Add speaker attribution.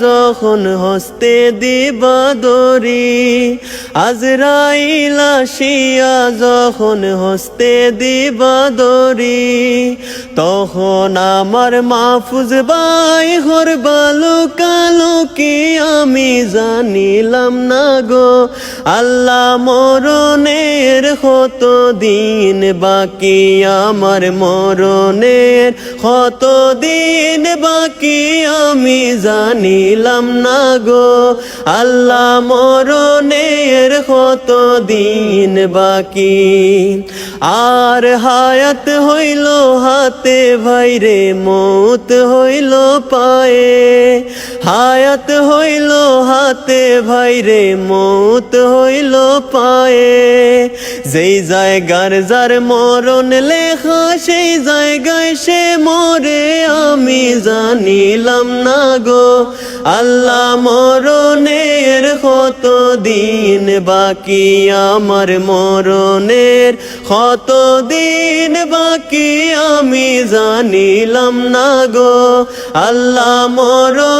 Speaker 1: যখন হস্তে দিবা দরি আজরাইল আসিয়া যখন হস্তে দিবা দরি তখন আমার মাফুজ বাই হর বালু কালো কি আমি জানিলাম না গো, আল্লাহ মরণের কত দিন বাকি, আমার মরণের কত দিন বাকি, আমি জানিলাম না গো, আল্লাহ মরণের কত দিন বাকি। আর হায়াত হইল হাতে, ভাইরে মৌত হইল পায়ে, হায়াত হইল হাতে ভাইরে মত হইল পায়ে। যেই জায়গার যার মরণ লেখা, সেই জায়গায় সে মরে। আমি জানিলাম না গো, আল্লাহ মরণের কত দিন বাকি? আমার মরণের কত দিন বাকি? আমি জানিলাম না গো, আল্লাহ মরণের